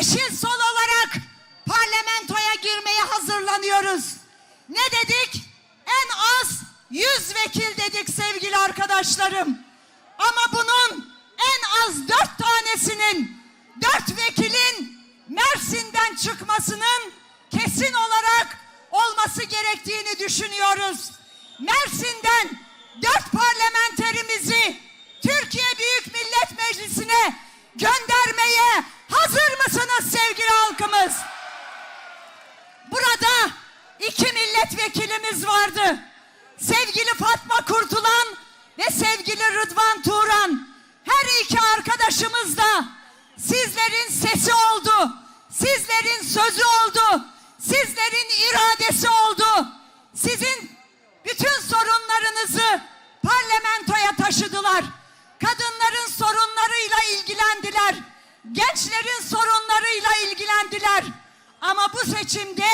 Yeşil Sol olarak parlamentoya girmeye hazırlanıyoruz. Ne dedik? En az 100 vekil dedik sevgili arkadaşlarım. Ama bunun en az dört tanesinin, dört vekilin Mersin'den çıkmasının kesin olarak olması gerektiğini düşünüyoruz. Mersin'den dört parlamenterimizi Türkiye Büyük Millet Meclisi'ne göndermeye hazır mısınız sevgili halkımız? Burada iki milletvekilimiz vardı. Sevgili Fatma Kurtulan ve sevgili Rıdvan Turan. Her iki arkadaşımız da sizlerin sesi oldu. Sizlerin sözü oldu. Sizlerin iradesi oldu. Sizin bütün sorunlarınızı parlamentoya taşıdılar. Kadınların sorunlarıyla ilgilendiler. Gençlerin sorunlarıyla ilgilendiler. Ama bu seçimde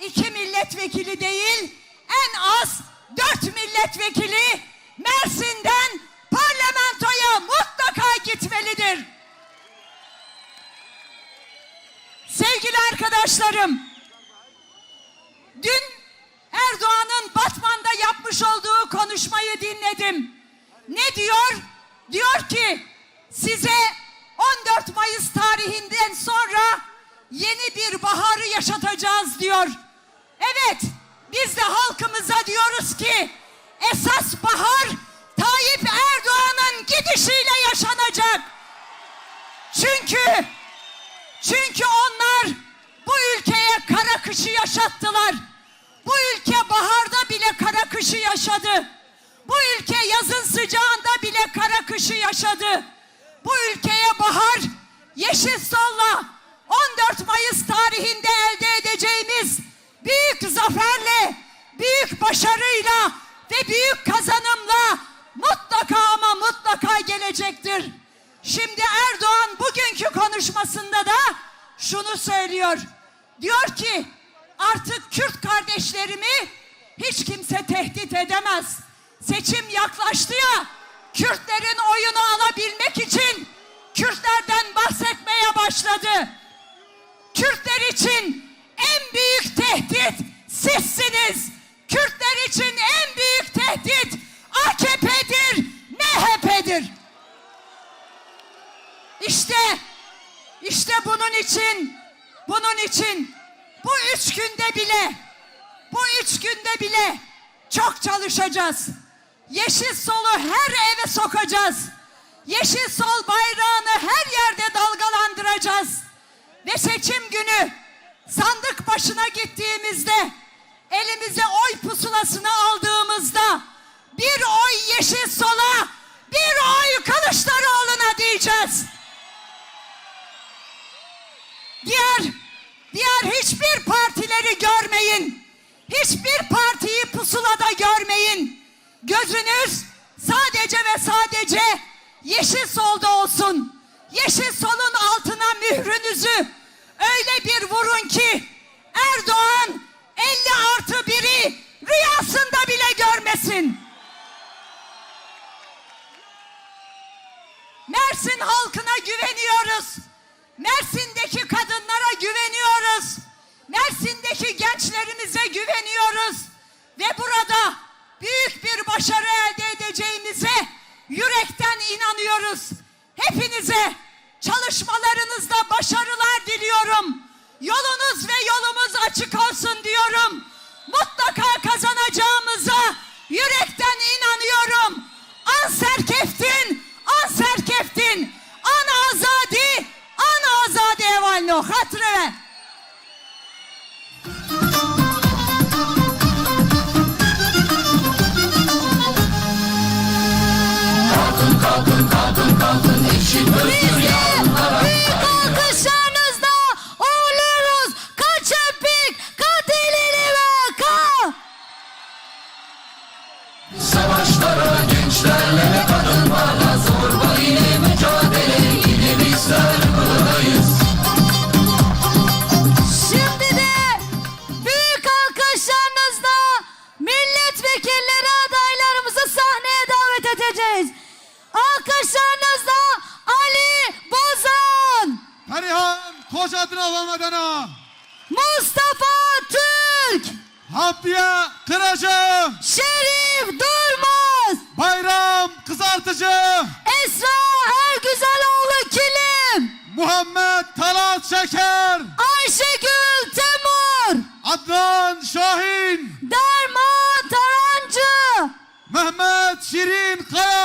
iki milletvekili değil, en az dört milletvekili Mersin'den parlamentoya mutlaka gitmelidir. Sevgili arkadaşlarım, dün Erdoğan'ın Batman'da yapmış olduğu konuşmayı dinledim. Ne diyor? Diyor ki size 14 Mayıs tarihinden sonra yeni bir baharı yaşatacağız diyor. Evet, biz de halkımıza diyoruz ki esas bahar Tayyip Erdoğan'ın gidişiyle yaşanacak. Çünkü çünkü onlar bu ülkeye kara kışı yaşattılar. Bu ülke baharda bile kara kışı yaşadı. Bu ülke yazın sıcağında bile kara kışı yaşadı. Bu ülkeye bahar yeşil solla 14 Mayıs tarihinde elde edeceğimiz büyük zaferle, büyük başarıyla ve büyük kazanımla mutlaka ama mutlaka gelecektir. Şimdi Erdoğan bugünkü konuşmasında da şunu söylüyor. Diyor ki artık Kürt kardeşlerimi hiç kimse tehdit edemez. Seçim yaklaştı ya Kürtlerin oyunu alabilmek için Kürtlerden bahsetmeye başladı. Kürtler için en büyük tehdit sizsiniz. Kürtler için en büyük tehdit AKP'dir, MHP'dir. İşte, işte bunun için, bunun için bu üç günde bile, bu üç günde bile çok çalışacağız. Yeşil solu her eve sokacağız. Yeşil sol bayrağını her yerde dalgalandıracağız. Ve seçim günü sandık başına gittiğimizde elimize oy pusulasını aldığımızda bir oy yeşil sola bir oy Kılıçdaroğlu'na diyeceğiz. Diğer diğer hiçbir partileri görmeyin. Hiçbir partiyi. Gözünüz sadece ve sadece yeşil solda olsun. Yeşil solun altına mührünüzü öyle bir vurun ki Erdoğan 50 artı 1'i rüyasında bile görmesin. Mersin halkına güveniyoruz. Mersin'deki kadınlara güveniyoruz. Mersin'deki gençlerimize güveniyoruz. Ve burada büyük bir başarı elde edeceğimize yürekten inanıyoruz. Hepinize çalışmalarınızda başarılar diliyorum. Yolunuz ve yolumuz açık olsun diyorum. Mutlaka kazanacağımıza yürekten inanıyorum. An serkeftin, an serkeftin, an azadi, an azadi evalno. Hatırı. Büyük alkışlarınızla uğurluyoruz. Kaçepik, Katilini ve Ka. Savaşlara gençlerle kadınlarla zorba ile mücadele ile bizler buradayız. Şimdi de büyük alkışlarınızla milletvekilleri adaylarımızı sahneye davet edeceğiz. Alkışlarınızla Perihan Kocaadına Alamadan'a Mustafa Türk. Hamdiye Kıracı. Şerif Durmaz. Bayram Kızartıcı. Esra Ergüzeloğlu Kilim. Muhammed Talat Şeker. Ayşegül Temur. Adnan Şahin. Derman Tarancı. Mehmet Şirin Kaya.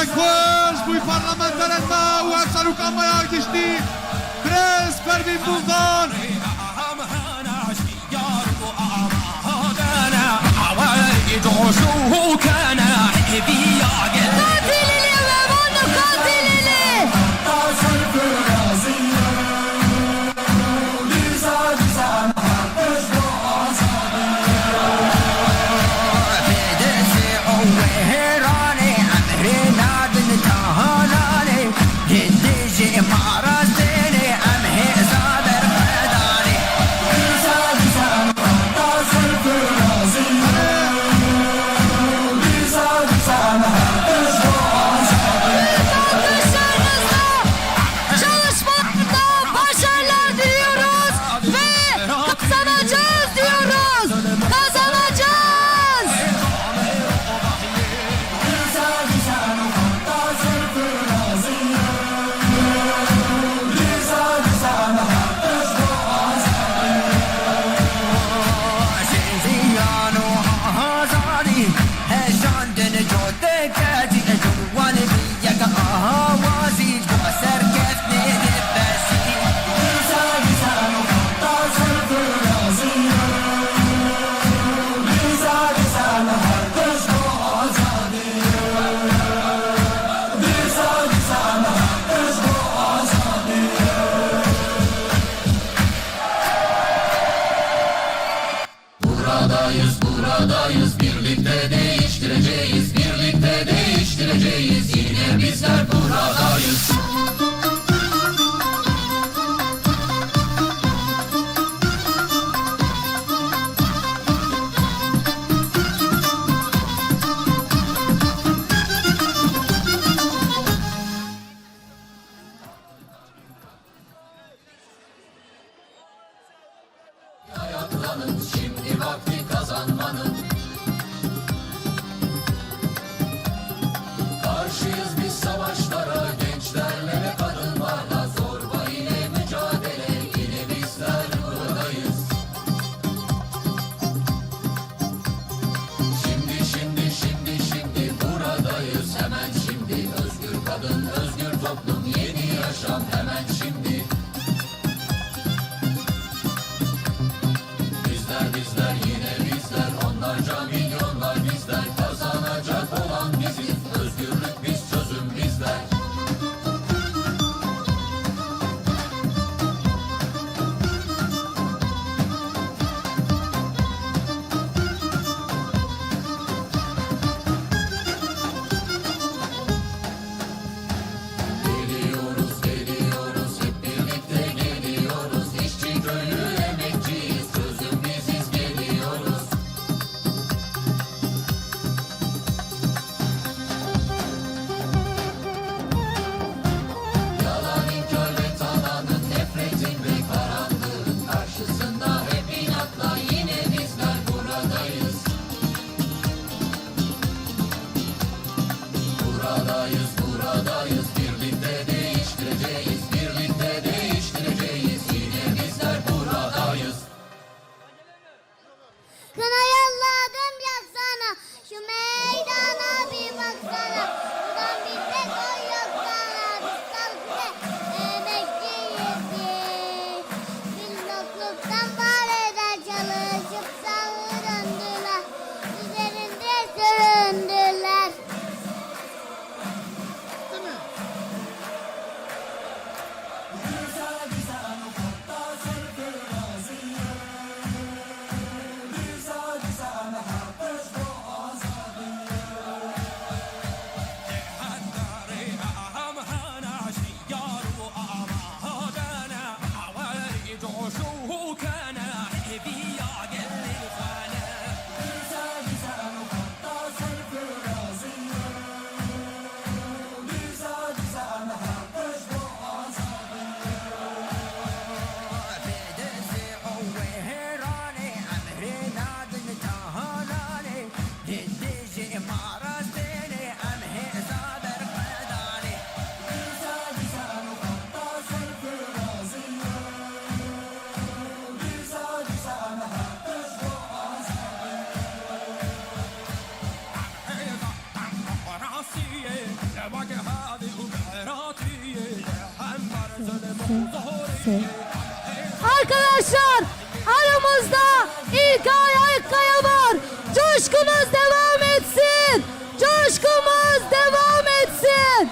Jaguares, mój parlamentaren mały, jak szarukam moja gdzieś ty, kres perwin bundan. يدعو شوكنا حبيا Dağdayız Arkadaşlar aramızda İlkay Akkaya var. Coşkumuz devam etsin. Coşkumuz devam etsin.